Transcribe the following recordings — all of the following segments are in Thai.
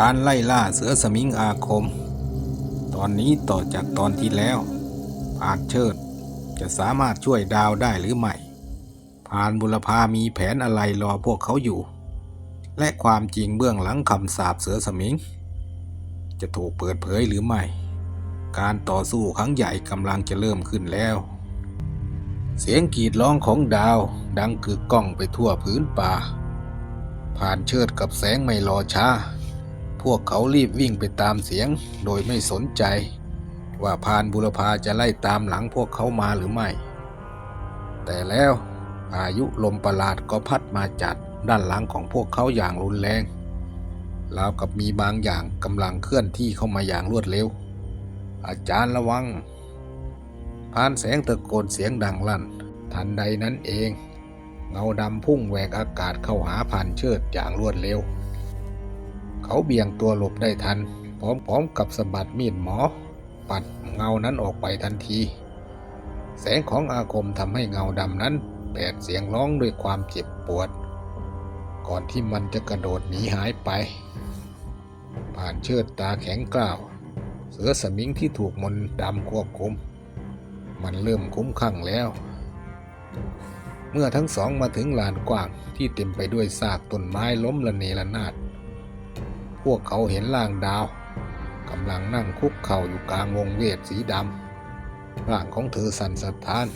การไล่ล่าเสือสมิงอาคม ตอนนี้ต่อจากตอนที่แล้วผ่านเชิด จะสามารถช่วยดาวได้หรือไม่ผ่านบุรพามีแผนอะไรรอพวกเขาอยู่ และความจริงเบื้องหลังคำสาปเสือสมิง จะถูกเปิดเผยหรือไม่ การต่อสู้ครั้งใหญ่กำลังจะเริ่มขึ้นแล้ว เสียงกรีดร้องของดาวดังกึกก้องไปทั่วพื้นป่า ผ่านเชิดกับแสงไม่รอช้า พวกเขารีบวิ่งไปตามเสียง โดยไม่สนใจ ว่าพานบุรพาจะไล่ตามหลังพวกเขามาหรือไม่ แต่แล้วพายุลมประหลาดก็พัดมาจัดด้านหลังของพวกเขาอย่างรุนแรงราวกับมีบางอย่างกำลังเคลื่อนที่เข้ามาอย่างรวดเร็ว อาจารย์ระวังพานแสงตะโกนเสียงดังลั่น ทันใดนั้นเอง เงาดำพุ่งแหวกอากาศเข้าหาผ่านเชิดอย่างรวดเร็ว เขาเบี่ยงตัวหลบได้ทัน พร้อมๆกับสะบัดมีดหมอ ปัดเงานั้นออกไปทันที แสงของอาคมทำให้เงาดำนั้นแผดเสียงร้องด้วยความเจ็บปวด ก่อนที่มันจะกระโดดหนีหายไป ผ่านเชิดตาแข็งกร้าว เสือสมิงที่ถูกมนต์ดำควบคุม มันเริ่มคุ้มข้างแล้ว เมื่อทั้งสองมาถึงลานกว้างที่เต็มไปด้วยซากต้นไม้ล้มละเนระนาด พวกเขาเห็นร่างดาวกำลังนั่งคุกเข่าอยู่กลางวงเวทสีดำร่างของเธอสั่นสะท้าน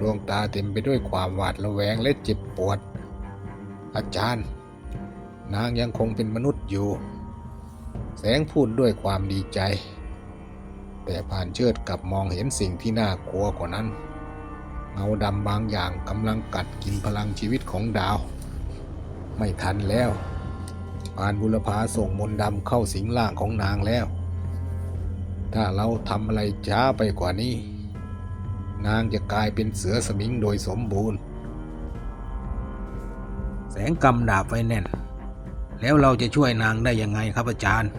ดวงตาเต็มไปด้วยความหวาดระแวงและเจ็บปวด อาจารย์ นางยังคงเป็นมนุษย์อยู่ แสงพูดด้วยความดีใจ แต่ผ่านเชิดกลับมองเห็นสิ่งที่น่ากลัวกว่านั้น เงาดำบางอย่างกำลังกัดกินพลังชีวิตของดาว ไม่ทันแล้ว ผ่านบุรพาส่งมนต์ดำเข้าสิงร่างของนางแล้ว ถ้าเราทำอะไรช้าไปกว่านี้ นางจะกลายเป็นเสือสมิงโดยสมบูรณ์ แสงกำดาบไว้แน่น แล้วเราจะช่วยนางได้ยังไงครับอาจารย์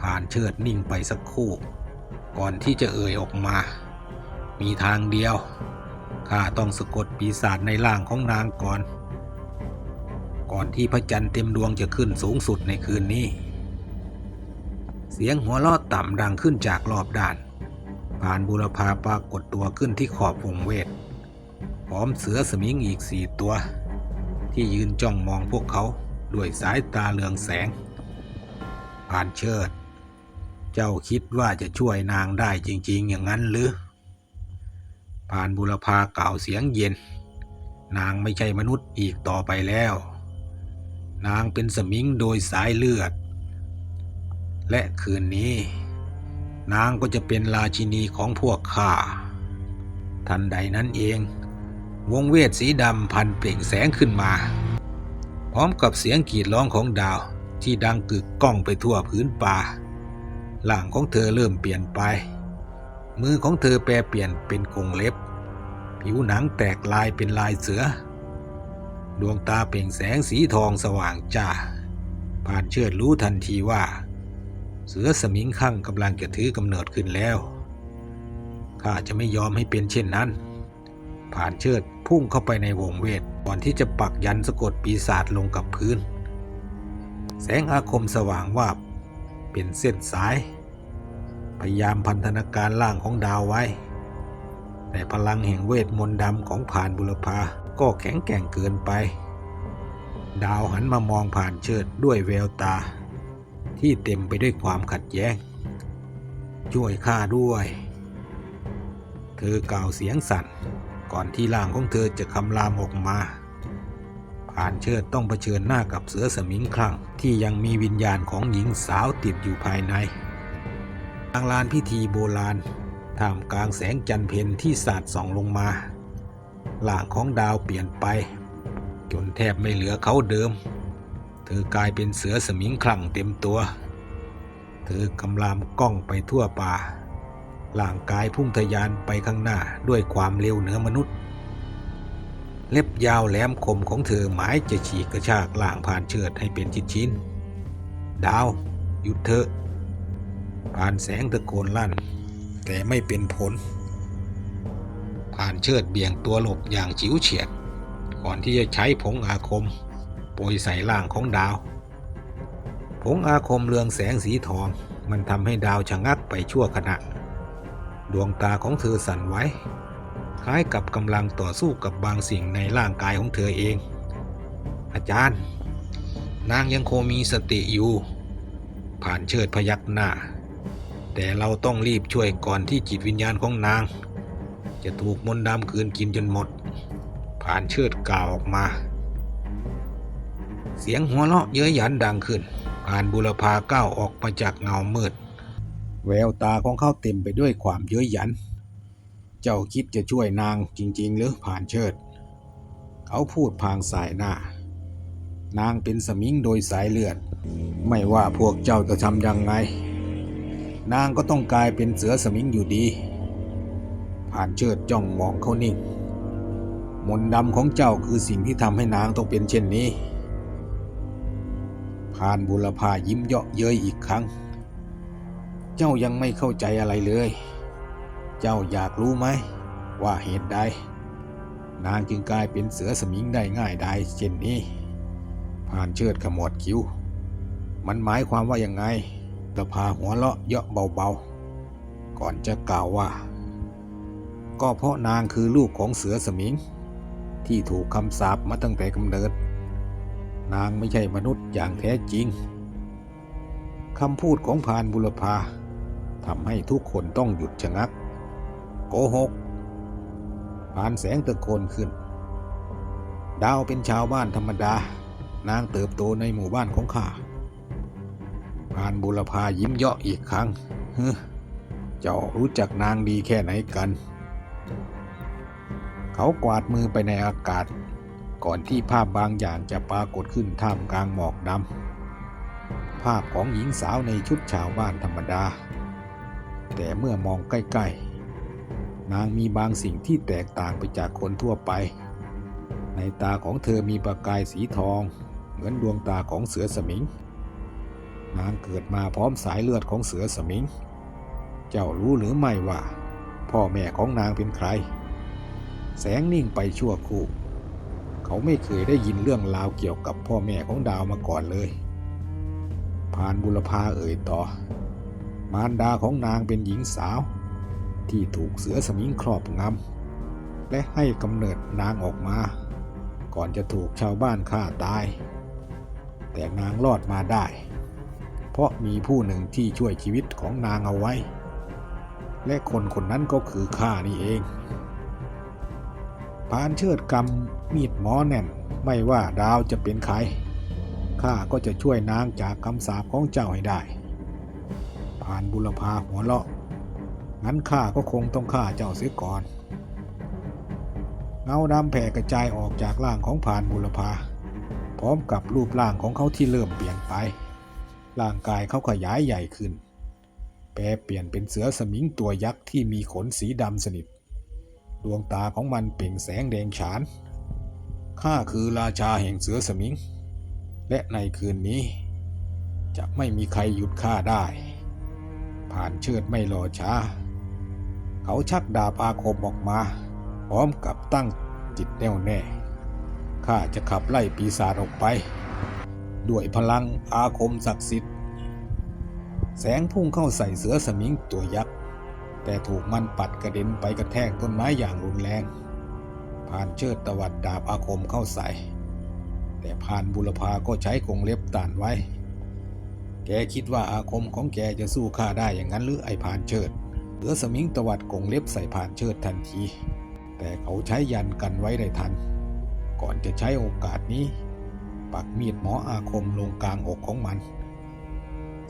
ผ่านเชิดนิ่งไปสักครู่ ก่อนที่จะเอ่ยออกมา มีทางเดียวข้าต้องสะกดปีศาจในร่างของนางก่อน ก่อนที่พระจันทร์เต็มดวงจะขึ้นสูงสุดในคืนนี้ เสียงหัวเราะต่ำดังขึ้นจากรอบด้าน ผ่านบุรพาปรากฏตัวขึ้นที่ขอบวงเวท พร้อมเสือสมิงอีกสี่ตัว ที่ยืนจ้องมองพวกเขาด้วยสายตาเลืองแสง ผ่านเชิด เจ้าคิดว่าจะช่วยนางได้จริง ๆ อย่างนั้นหรือ ผ่านบุรพากล่าวเสียงเย็น นางไม่ใช่มนุษย์อีกต่อไปแล้ว นางเป็นสมิงโดยสายเลือด และคืนนี้ นางก็จะเป็นราชินีของพวกข้า ทันใดนั้นเอง วงเวทสีดำพันเปล่งแสงขึ้นมา พร้อมกับเสียงกรีดร้องของดาวที่ดังกึกก้องไปทั่วพื้นป่าร่างของเธอเริ่มเปลี่ยนไป มือของเธอแปรเปลี่ยนเป็นกรงเล็บ ผิวหนังแตกลายเป็นลายเสือ ดวงตาเปล่งแสงสีทองสว่างจ้าผ่านเชิดรู้ทันทีว่า เสือสมิงคั่งกำลังจะถือกำเนิดขึ้นแล้ว ข้าจะไม่ยอมให้เป็นเช่นนั้น ผ่านเชิดพุ่งเข้าไปในวงเวทก่อนที่จะปักยันสะกดปีศาจลงกับพื้น แสงอาคมสว่างวาบเป็นเส้นสาย พยายามพันธนาการล่างของดาวไว้ แต่พลังแห่งเวทมนต์ดำของผ่านบุรพา ก็แข็งแกร่งเกินไป ดาวหันมามองผ่านเชิดด้วยแววตา ที่เต็มไปด้วยความขัดแย้ง ช่วยข้าด้วย เธอกล่าวเสียงสั่นก่อนที่ร่างของเธอจะคำรามออกมา ผ่านเชิดต้องเผชิญหน้ากับเสือสมิงคลั่งที่ยังมีวิญญาณของหญิงสาวติดอยู่ภายในกลางลานพิธีโบราณท่ามกลางแสงจันเพ็ญที่สาดส่องลงมา ร่างของดาวเปลี่ยนไป จนแทบไม่เหลือเขาเดิม เธอกลายเป็นเสือสมิงคลั่งเต็มตัว เธอกำลามกล้องไปทั่วป่าร่างกายพุ่งทะยานไปข้างหน้าด้วยความเร็วเหนือมนุษย์ เล็บยาวแหลมคมของเธอหมายจะฉีกกระชากล่างผ่านเชือดให้เป็นชิ้นๆดาว หยุดเถอะ ผ่านแสงตะโกนลั่น แต่ไม่เป็นผล ผ่านเชิดเบี่ยงตัวหลบอย่างจิ๋วเฉียด ก่อนที่จะใช้ผงอาคมโปรยใส่ล่างของดาว ผงอาคมเรืองแสงสีทอง มันทำให้ดาวชะงักไปชั่วขณะ ดวงตาของเธอสั่นไหวคล้ายกับกำลังต่อสู้กับบางสิ่งในร่างกายของเธอเอง อาจารย์ นางยังคงมีสติอยู่ ผ่านเชิดพยักหน้า แต่เราต้องรีบช่วยก่อนที่จิตวิญญาณของนาง จะถูกมนต์ดำคืนกินจนหมด ผ่านเชิดกล่าวออกมา เสียงหัวเราะเย้ยหยันดังขึ้น ผ่านบุรพาก้าวออกมาจากเงามืด แววตาของเขาเต็มไปด้วยความเย้ยหยัน เจ้าคิดจะช่วยนางจริง ๆ หรือผ่านเชิด เขาพูดพางสายหน้า นางเป็นสมิงโดยสายเลือด ไม่ว่าพวกเจ้าจะทำยังไง นางก็ต้องกลายเป็นเสือสมิงอยู่ดี ผ่านเชิดจ้องมองเขานิ่ง มนต์ดำของเจ้าคือสิ่งที่ทำให้นางต้องเป็นเช่นนี้ผ่านบุรพายิ้มเยาะเย้ยอีกครั้ง เจ้ายังไม่เข้าใจอะไรเลย เจ้าอยากรู้ไหม ว่าเหตุใด นางจึงกลายเป็นเสือสมิงได้ง่ายได้เช่นนี้ ผ่านเชิดขมวดคิ้ว มันหมายความว่ายังไงตะพาหัวเราะเยาะเบาๆ ก่อนจะกล่าวว่า ก็เพราะนางคือลูกของเสือสมิง ที่ถูกคำสาปมาตั้งแต่กำเนิด นางไม่ใช่มนุษย์อย่างแท้จริงคำพูดของพานบุรพาทำให้ทุกคนต้องหยุดชะงัก โกหกพานแสงตะโกนขึ้น ดาวเป็นชาวบ้านธรรมดา นางเติบโตในหมู่บ้านของข้าพานบุรพายิ้มเยาะอีกครั้งเฮ้เจ้ารู้จักนางดีแค่ไหนกัน เขากวาดมือไปในอากาศ ก่อนที่ภาพบางอย่างจะปรากฏขึ้นท่ามกลางหมอกดำภาพของหญิงสาวในชุดชาวบ้านธรรมดา แต่เมื่อมองใกล้ๆ นางมีบางสิ่งที่แตกต่างไปจากคนทั่วไป ในตาของเธอมีประกายสีทอง เหมือนดวงตาของเสือสมิง นางเกิดมาพร้อมสายเลือดของเสือสมิง เจ้ารู้หรือไม่ว่า พ่อแม่ของนางเป็นใคร แสงนิ่งไปชั่วครู่ เขาไม่เคยได้ยินเรื่องราวเกี่ยวกับพ่อแม่ของดาวมาก่อนเลยพานบุรพาเอ่ยต่อ มารดาของนางเป็นหญิงสาว ที่ถูกเสือสมิงครอบงำและให้กำเนิดนางออกมา ก่อนจะถูกชาวบ้านฆ่าตาย แต่นางรอดมาได้ เพราะมีผู้หนึ่งที่ช่วยชีวิตของนางเอาไว้ และคนคนนั้นก็คือข้านี่เอง พานเชิดกำมีดหมอแน่น ไม่ว่าดาวจะเป็นใครข้าก็จะช่วยนางจากคำสาปของเจ้าให้ได้ผ่านบุรพาหัวเราะ งั้นข้าก็คงต้องฆ่าเจ้าเสียก่อน เงาดำแผ่กระจายออกจากร่างของผ่านบุรพา พร้อมกับรูปร่างของเขาที่เริ่มเปลี่ยนไป ร่างกายเขาขยายใหญ่ขึ้น แปรเปลี่ยนเป็นเสือสมิงตัวยักษ์ที่มีขนสีดำสนิท ดวงตาของมันเปล่งแสงแดงฉาน ข้าคือราชาแห่งเสือสมิง และในคืนนี้ จะไม่มีใครหยุดข้าได้ ผ่านเชิดไม่รอช้า เขาชักดาบอาคมออกมา พร้อมกับตั้งจิตแน่วแน่ ข้าจะขับไล่ปีศาจออกไป ด้วยพลังอาคมศักดิ์สิทธิ์ แสงพุ่งเข้าใส่เสือสมิงตัวยักษ์ แต่ถูกมันปัดกระเด็นไปกระแทกต้นไม้อย่างรุนแรงผ่านเชิดตวัดดาบอาคมเข้าใส่ แต่ผ่านบุรพาก็ใช้กงเล็บต้านไว้ แกคิดว่าอาคมของแกจะสู้ข้าได้อย่างนั้นหรือไอ้ผ่านเชิดเสือสมิงตวัดกงเล็บใส่ผ่านเชิดทันที แต่เขาใช้ยันกันไว้ได้ทัน ก่อนจะใช้โอกาสนี้ ปักมีดหมออาคมลงกลางอกของมัน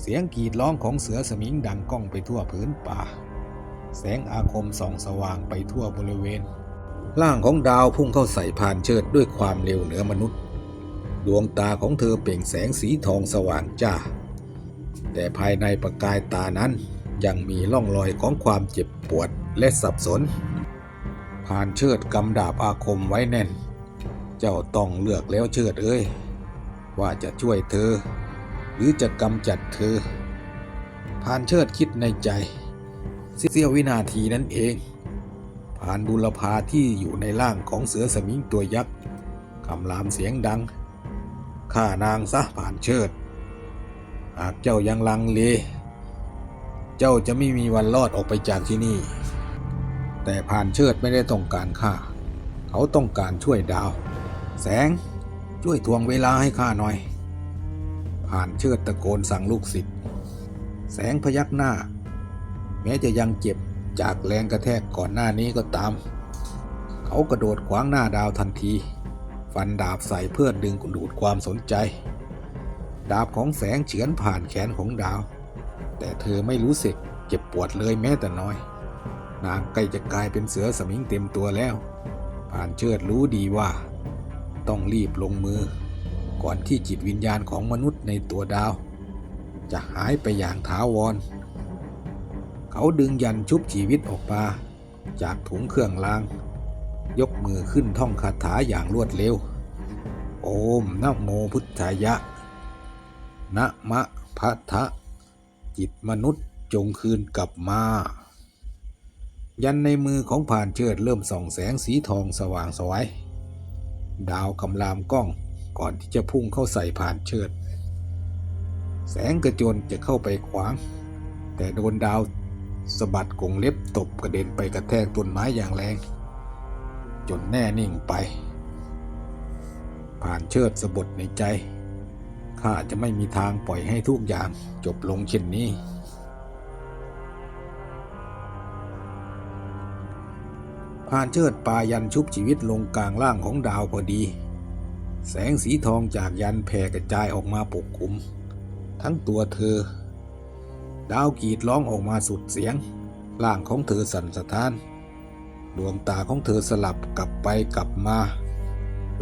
เสียงกรีดร้องของเสือสมิงดังก้องไปทั่วพื้นป่า แสงอาคมส่องสว่างไปทั่วบริเวณ ร่างของดาวพุ่งเข้าใส่ผ่านเชิดด้วยความเร็วเหนือมนุษย์ ดวงตาของเธอเปล่งแสงสีทองสว่างจ้า แต่ภายในประกายตานั้นยังมีร่องรอยของความเจ็บปวดและสับสน ผ่านเชิดกำดาบอาคมไว้แน่น เจ้าต้องเลือกแล้วเชิดเอ้ย ว่าจะช่วยเธอ หรือจะกำจัดเธอ ผ่านเชิดคิดในใจ เสี้ยววินาทีนั้นเอง ผ่านบุรพาที่อยู่ในร่างของเสือสมิงตัวยักษ์คำรามเสียงดังข้านางซะผ่านเชิด หากเจ้ายังลังเล เจ้าจะไม่มีวันรอดออกไปจากที่นี่ แต่ผ่านเชิดไม่ได้ต้องการข้า เขาต้องการช่วยดาว แสงช่วยทวงเวลาให้ข้าหน่อย ผ่านเชิดตะโกนสั่งลูกศิษย์ แสงพยักหน้า แม้จะยังเจ็บจากแรงกระแทกก่อนหน้านี้ก็ตาม เขากระโดดขวางหน้าดาวทันที ฟันดาบใส่เพื่อดึงดูดความสนใจ ดาบของแสงเฉือนผ่านแขนของดาว แต่เธอไม่รู้สึกเจ็บปวดเลยแม้แต่น้อย นางใกล้จะกลายเป็นเสือสมิงเต็มตัวแล้ว ผ่านเชิดรู้ดีว่า ต้องรีบลงมือ ก่อนที่จิตวิญญาณของมนุษย์ในตัวดาว จะหายไปอย่างถาวร เขาดึงยันชุบชีวิตออกมา จากถุงเครื่องราง ยกมือขึ้นท่องคาถาอย่างรวดเร็ว โอมนะโมพุทธายะ นะมะพะทะ จิตมนุษย์จงคืนกลับมา ยันในมือของผ่านเชิดเริ่มส่องแสงสีทองสว่างสวย ดาวกำลามกล้องก่อนที่จะพุ่งเข้าใส่ผ่านเชิด แสงกระโจนจะเข้าไปขวาง แต่โดนดาว สะบัดกงเล็บตบกระเด็นไปกระแทกต้นไม้อย่างแรง จนแน่นิ่งไป ผ่านเชิดสะบดในใจ ข้าจะไม่มีทางปล่อยให้ทุกอย่างจบลงเช่นนี้ผ่านเชิดปายันชุบชีวิตลงกลางล่างของดาวพอดี แสงสีทองจากยันแผ่กระจายออกมาปกคลุม ทั้งตัวเธอ ดาวกรีดร้องออกมาสุดเสียง ร่างของเธอสั่นสะท้าน ดวงตาของเธอสลับกลับไปกลับมา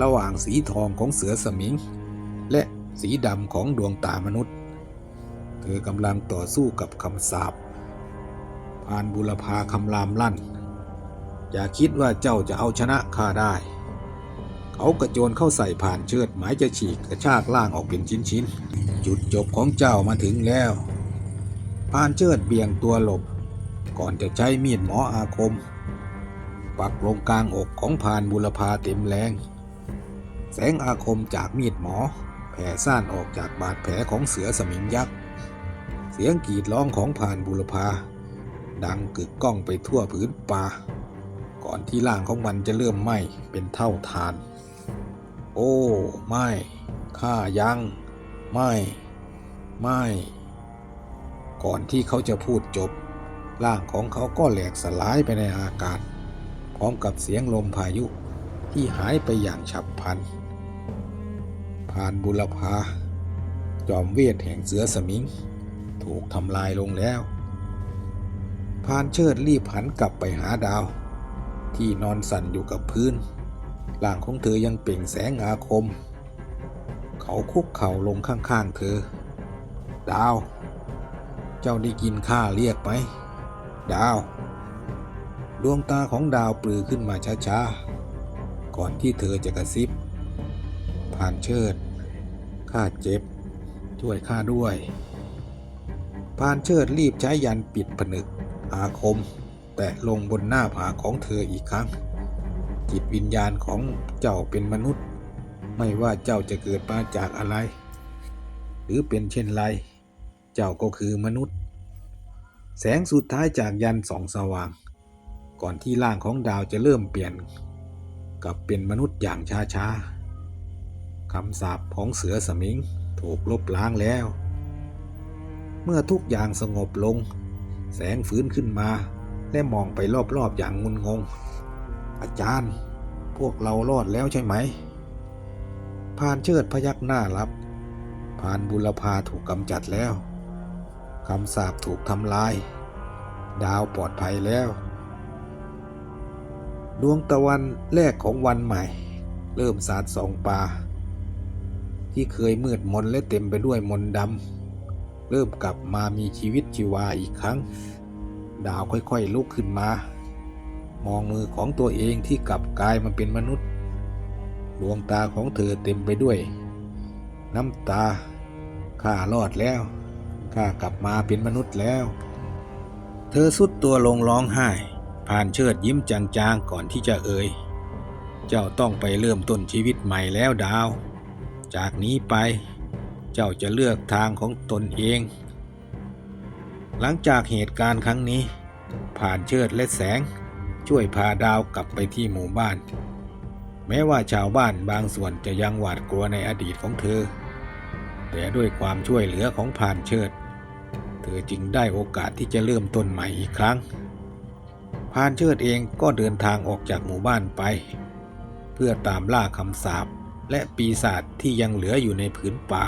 ระหว่างสีทองของเสือสมิง และสีดำของดวงตามนุษย์ เธอกำลังต่อสู้กับคำสาปผ่านบุรพาคำรามลั่น อย่าคิดว่าเจ้าจะเอาชนะข้าได้ เขากระโจนเข้าใส่ผ่านเชือดหมายจะฉีกกระชากล่างออกเป็นชิ้นๆ จุดจบของเจ้ามาถึงแล้ว ผ่านเชือดเบี่ยงตัวหลบ ก่อนจะใช้มีดหมออาคม ปักลงกลางอกของผ่านบุรพาเต็มแรง แสงอาคมจากมีดหมอ แผ่ซ่านออกจากบาดแผลของเสือสมิงยักษ์ เสียงกรีดร้องของผ่านบุรพา ดังกึกก้องไปทั่วพื้นป่า ก่อนที่ร่างของมันจะเริ่มไหม้เป็นเท่าทาน โอ้ ไม่ ข้ายัง ไม่ ไม่ ก่อนที่เขาจะพูดจบ ร่างของเขาก็แหลกสลายไปในอากาศ พร้อมกับเสียงลมพายุที่หายไปอย่างฉับพลัน ผ่านบุรพาจอมเวทแห่งเสือสมิง ถูกทำลายลงแล้วพรานเชิดรีบหันกลับไปหาดาว ที่นอนสั่นอยู่กับพื้นร่างของเธอยังเปล่งแสงอาคม เขาคุกเข่าลงข้างๆเธอ ดาว จ้าได้กินข้าเรียกไหมดาว ดวงตาของดาวปลือขึ้นมาช้าๆ ก่อนที่เธอจะกระซิบ ผ่านเชิด ข้าเจ็บ ช่วยข้าด้วย ผ่านเชิดรีบใช้ยันปิดผนึก อาคม แตะลงบนหน้าผาของเธออีกครั้ง จิตวิญญาณของเจ้าเป็นมนุษย์ ไม่ว่าเจ้าจะเกิดมาจากอะไร หรือเป็นเช่นไร เจ้าก็คือมนุษย์ แสงสุดท้ายจากยันส่องสว่าง ก่อนที่ร่างของดาวจะเริ่มเปลี่ยนกลับเป็นมนุษย์อย่างช้าๆคำสาปของเสือสมิงถูกลบล้างแล้ว เมื่อทุกอย่างสงบลง แสงฟื้นขึ้นมา และมองไปรอบๆอย่างงุนงง อาจารย์ พวกเรารอดแล้วใช่ไหมพานเชิดพยักหน้ารับพานบุรพาถูกกำจัดแล้ว คำสาปถูกทำลาย ดาวปลอดภัยแล้ว ดวงตะวันแรกของวันใหม่ เริ่มสาดส่องป่า ที่เคยมืดมนและเต็มไปด้วยมนต์ดำเริ่มกลับมามีชีวิตชีวาอีกครั้ง ดาวค่อยๆลุกขึ้นมา มองมือของตัวเองที่กลับกลายมาเป็นมนุษย์ ดวงตาของเธอเต็มไปด้วย น้ำตาข้ารอดแล้ว ข้ากลับมาเป็นมนุษย์แล้ว เธอสุดตัวลงร้องไห้ ผ่านเชิดยิ้มจางๆก่อนที่จะเอ่ย เจ้าต้องไปเริ่มต้นชีวิตใหม่แล้วดาว จากนี้ไป เจ้าจะเลือกทางของตนเอง หลังจากเหตุการณ์ครั้งนี้ ผ่านเชิดและแสง ช่วยพาดาวกลับไปที่หมู่บ้านแม้ว่าชาวบ้านบางส่วนจะยังหวาดกลัวในอดีตของเธอ แต่ด้วยความช่วยเหลือของผ่านเชิด ธอจึงได้โอกาสที่จะเริ่มต้นใหม่อีกครั้งผานเชิดเองก็เดินทางออกจากหมู่บ้านไป เพื่อตามล่าคำสาปและปีศาจที่ยังเหลืออยู่ในผืนป่า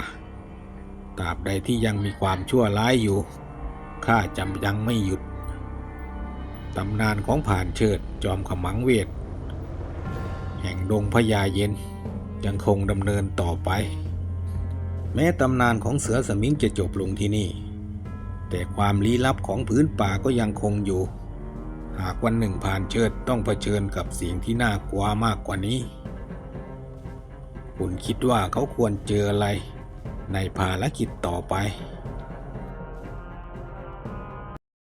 ตราบใดที่ยังมีความชั่วร้ายอยู่ ข้าจำยังไม่หยุด ตำนานของผ่านเชิดจอมขมังเวท แห่งดงพญาเย็นยังคงดำเนินต่อไป แม้ตำนานของเสือสมิงจะจบลงที่นี่ แต่ความลี้ลับของพื้นป่าก็ยังคงอยู่ หากวันหนึ่งผ่านเชิดต้องเผชิญกับสิ่งที่น่ากลัวมากกว่านี้ คุณคิดว่าเขาควรเจออะไรในภารกิจต่อไป